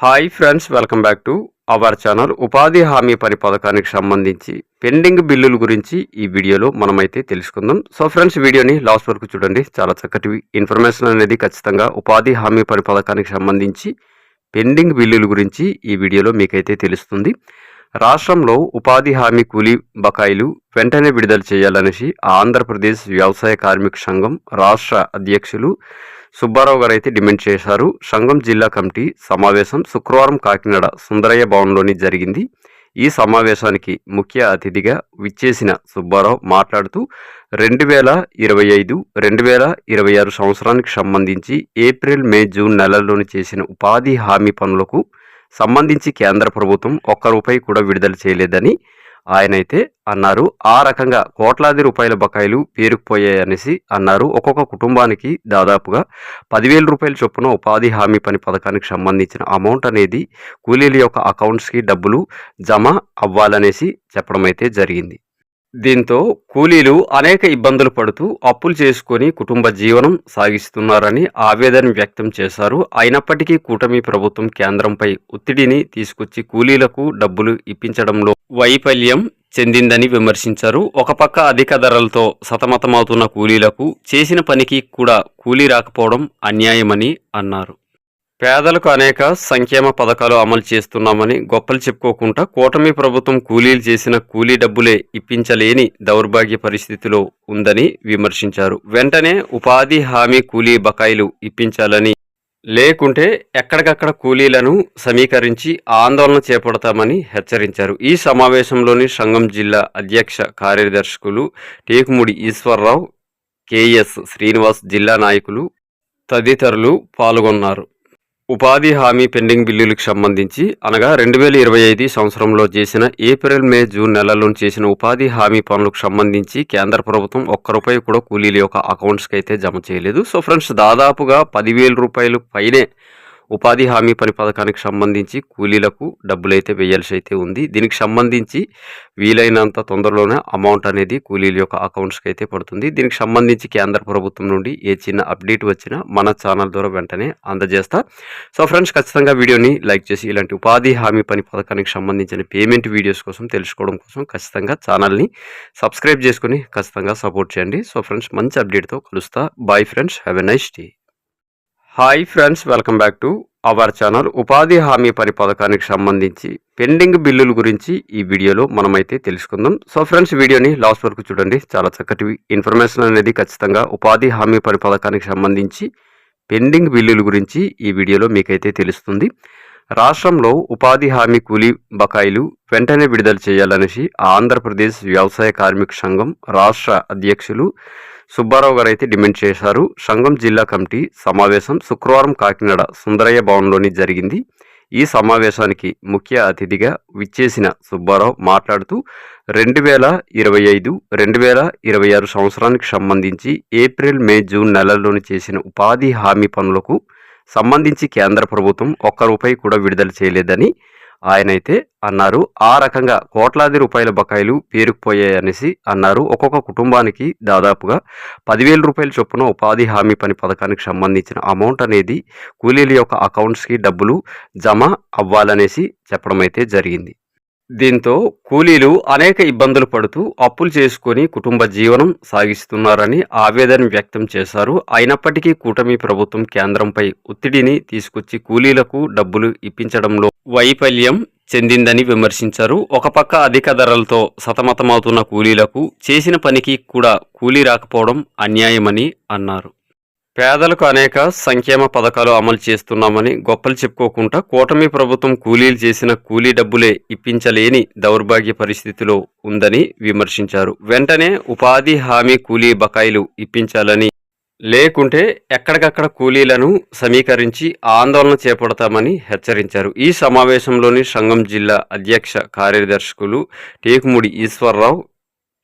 Hi friends welcome back to our channel. ఉపాధి హామీ పని పథకానికి సంబంధించి పెండింగ్ బిల్లుల గురించి ఈ వీడియోలో మనమైతే తెలుసుకుందాం. సో ఫ్రెండ్స్ వీడియోని లాస్ట్ వరకు చూడండి. చాలా చక్కటి ఇన్ఫర్మేషన్ అనేది ఖచ్చితంగా ఉపాధి హామీ పని పథకానికి సంబంధించి పెండింగ్ బిల్లుల గురించి ఈ వీడియోలో మీకైతే తెలుస్తుంది. రాష్ట్రంలో ఉపాధి హామీ కూలీ బకాయిలు వెంటనే విడుదల చేయాలనేసి ఆంధ్రప్రదేశ్ వ్యవసాయ కార్మిక సంఘం రాష్ట్ర అధ్యక్షులు సుబ్బారావు గారు అయితే డిమాండ్ చేశారు. సంఘం జిల్లా కమిటీ సమావేశం శుక్రవారం కాకినాడ సుందరయ్య భవన్లోని జరిగింది. ఈ సమావేశానికి ముఖ్య అతిథిగా విచ్చేసిన సుబ్బారావు మాట్లాడుతూ రెండు వేల ఇరవై ఐదు రెండు వేల ఇరవై ఆరు సంవత్సరానికి సంబంధించి ఏప్రిల్ మే జూన్ నెలల్లోని చేసిన ఉపాధి హామీ పనులకు సంబంధించి కేంద్ర ప్రభుత్వం ఒక్క రూపాయి కూడా విడుదల చేయలేదని ఆయనైతే అన్నారు ఆ రకంగా కోట్లాది రూపాయల బకాయిలు పేరుకుపోయాయనేసి అన్నారు. ఒక్కొక్క కుటుంబానికి దాదాపుగా పదివేల రూపాయల చొప్పున ఉపాధి హామీ పని పథకానికి సంబంధించిన అమౌంట్ అనేది కూలీల యొక్క అకౌంట్స్కి డబ్బులు జమ అవ్వాలనేసి చెప్పడం అయితే జరిగింది. దీంతో కూలీలు అనేక ఇబ్బందులు పడుతూ అప్పులు చేసుకొని కుటుంబ జీవనం సాగిస్తున్నారని ఆవేదన వ్యక్తం చేశారు. అయినప్పటికీ కూటమి ప్రభుత్వం కేంద్రంపై ఒత్తిడిని తీసుకొచ్చి కూలీలకు డబ్బులు ఇప్పించడంలో వైఫల్యం చెందిందని విమర్శించారు. ఒక పక్క అధిక ధరలతో సతమతమవుతున్న కూలీలకు చేసిన పనికి కూడా కూలీ రాకపోవడం అన్యాయమని అన్నారు. పేదలకు అనేక సంక్షేమ పథకాలు అమలు చేస్తున్నామని గొప్పలు చెప్పుకోకుండా కూటమి ప్రభుత్వం కూలీలు చేసిన కూలీ డబ్బులే ఇప్పించలేని దౌర్భాగ్య పరిస్థితిలో ఉందని విమర్శించారు. వెంటనే ఉపాధి హామీ కూలీ బకాయిలు ఇప్పించాలని లేకుంటే ఎక్కడికక్కడ కూలీలను సమీకరించి ఆందోళన చేపడతామని హెచ్చరించారు. ఈ సమావేశంలోని సంఘం జిల్లా అధ్యక్ష కార్యదర్శకులు టేకుముడి ఈశ్వరరావు కేఎస్ శ్రీనివాస్ జిల్లా నాయకులు తదితరులు పాల్గొన్నారు. ఉపాధి హామీ పెండింగ్ బిల్లులకు సంబంధించి అనగా రెండు వేల ఇరవై ఐదు సంవత్సరంలో చేసిన ఏప్రిల్ మే జూన్ నెలల్లో చేసిన ఉపాధి హామీ పనులకు సంబంధించి కేంద్ర ప్రభుత్వం ఒక్క రూపాయి కూడా కూలీల యొక్క అకౌంట్స్కి అయితే జమ చేయలేదు. సో ఫ్రెండ్స్ దాదాపుగా పదివేల రూపాయలు పైనే ఉపాధి హామీ పని పథకానికి సంబంధించి కూలీలకు డబ్బులు అయితే వేయాల్సి అయితే ఉంది. దీనికి సంబంధించి వీలైనంత తొందరలోనే అమౌంట్ అనేది కూలీల యొక్క అకౌంట్స్కి అయితే పడుతుంది. దీనికి సంబంధించి కేంద్ర ప్రభుత్వం నుండి ఏ చిన్న అప్డేట్ వచ్చినా మన ఛానల్ ద్వారా వెంటనే అందజేస్తా. సో ఫ్రెండ్స్ ఖచ్చితంగా వీడియోని లైక్ చేసి ఇలాంటి ఉపాధి హామీ పని పథకానికి సంబంధించిన పేమెంట్ వీడియోస్ కోసం తెలుసుకోవడం కోసం ఖచ్చితంగా ఛానల్ని సబ్స్క్రైబ్ చేసుకుని ఖచ్చితంగా సపోర్ట్ చేయండి. సో ఫ్రెండ్స్ మంచి అప్డేట్తో కలుస్తా. Bye friends have a nice day. Hi friends welcome back to our channel ఉపాధి హామీ పని పథకానికి సంబంధించి పెండింగ్ బిల్లుల గురించి ఈ వీడియోలో మనమైతే తెలుసుకుందాం. సో ఫ్రెండ్స్ వీడియోని లాస్ట్ వరకు చూడండి. చాలా చక్కటి ఇన్ఫర్మేషన్ అనేది ఖచ్చితంగా ఉపాధి హామీ పని పథకానికి సంబంధించి పెండింగ్ బిల్లుల గురించి ఈ వీడియోలో మీకైతే తెలుస్తుంది. రాష్ట్రంలో ఉపాధి హామీ కూలీ బకాయిలు వెంటనే విడుదల చేయాలనేసి ఆంధ్రప్రదేశ్ వ్యవసాయ కార్మిక సంఘం రాష్ట్ర అధ్యక్షులు సుబ్బారావు గారు అయితే డిమాండ్ చేశారు. సంఘం జిల్లా కమిటీ సమావేశం శుక్రవారం కాకినాడ సుందరయ్య భవన్లోని జరిగింది. ఈ సమావేశానికి ముఖ్య అతిథిగా విచ్చేసిన సుబ్బారావు మాట్లాడుతూ రెండు వేల ఇరవై ఐదు రెండు వేల ఇరవై ఆరు సంవత్సరానికి సంబంధించి ఏప్రిల్ మే జూన్ నెలల్లోని చేసిన ఉపాధి హామీ పనులకు సంబంధించి కేంద్ర ప్రభుత్వం ఒక్క రూపాయి కూడా విడుదల చేయలేదని ఆయనైతే అన్నారు ఆ రకంగా కోట్లాది రూపాయల బకాయిలు పేరుకుపోయాయనేసి అన్నారు. ఒక్కొక్క కుటుంబానికి దాదాపుగా పదివేల రూపాయల చొప్పున ఉపాధి హామీ పని పథకానికి సంబంధించిన అమౌంట్ అనేది కూలీల యొక్క అకౌంట్స్కి డబ్బులు జమ అవ్వాలనేసి చెప్పడం అయితే జరిగింది. దీంతో కూలీలు అనేక ఇబ్బందులు పడుతూ అప్పులు చేసుకొని కుటుంబ జీవనం సాగిస్తున్నారని ఆవేదన వ్యక్తం చేశారు. అయినప్పటికీ కూటమి ప్రభుత్వం కేంద్రంపై ఒత్తిడిని తీసుకొచ్చి కూలీలకు డబ్బులు ఇప్పించడంలో వైఫల్యం చెందిందని విమర్శించారు. ఒక పక్క అధిక ధరలతో సతమతమవుతున్న కూలీలకు చేసిన పనికి కూడా కూలీ రాకపోవడం అన్యాయమని అన్నారు. పేదలకు అనేక సంక్షేమ పథకాలు అమలు చేస్తున్నామని గొప్పలు చెప్పుకోకుండా కూటమి ప్రభుత్వం కూలీలు చేసిన కూలీ డబ్బులే ఇప్పించలేని దౌర్భాగ్య పరిస్థితిలో ఉందని విమర్శించారు. వెంటనే ఉపాధి హామీ కూలీ బకాయిలు ఇప్పించాలని లేకుంటే ఎక్కడికక్కడ కూలీలను సమీకరించి ఆందోళన చేపడతామని హెచ్చరించారు. ఈ సమావేశంలోని సంఘం జిల్లా అధ్యక్ష కార్యదర్శకులు టేకుముడి ఈశ్వరరావు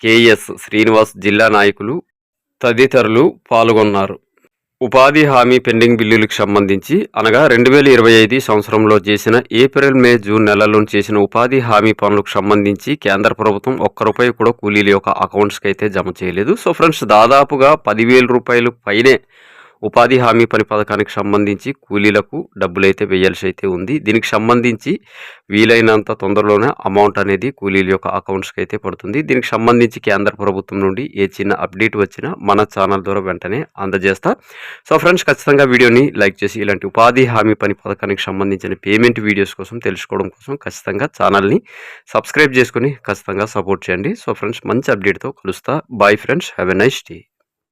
కేఎస్ శ్రీనివాస్ జిల్లా నాయకులు తదితరులు పాల్గొన్నారు. ఉపాధి హామీ పెండింగ్ బిల్లులకు సంబంధించి అనగా రెండు వేల ఇరవై ఐదు సంవత్సరంలో చేసిన ఏప్రిల్ మే జూన్ నెలల్లో చేసిన ఉపాధి హామీ పనులకు సంబంధించి కేంద్ర ప్రభుత్వం ఒక్క రూపాయి కూడా కూలీల యొక్క అకౌంట్స్కి అయితే జమ చేయలేదు. సో ఫ్రెండ్స్ దాదాపుగా పదివేల రూపాయలు పైనే ఉపాధి హామీ పని పథకానికి సంబంధించి కూలీలకు డబ్బులైతే వేయాల్సి అయితే ఉంది. దీనికి సంబంధించి వీలైనంత తొందరలోనే అమౌంట్ అనేది కూలీల యొక్క అకౌంట్స్కి అయితే పడుతుంది. దీనికి సంబంధించి కేంద్ర ప్రభుత్వం నుండి ఏ చిన్న అప్డేట్ వచ్చినా మన ఛానల్ ద్వారా వెంటనే అందజేస్తా. సో ఫ్రెండ్స్ ఖచ్చితంగా వీడియోని లైక్ చేసి ఇలాంటి ఉపాధి హామీ పని పథకానికి సంబంధించిన పేమెంట్ వీడియోస్ కోసం తెలుసుకోవడం కోసం ఖచ్చితంగా ఛానల్ని సబ్స్క్రైబ్ చేసుకుని ఖచ్చితంగా సపోర్ట్ చేయండి. సో ఫ్రెండ్స్ మంచి అప్డేట్తో కలుస్తా. Bye friends have a nice day.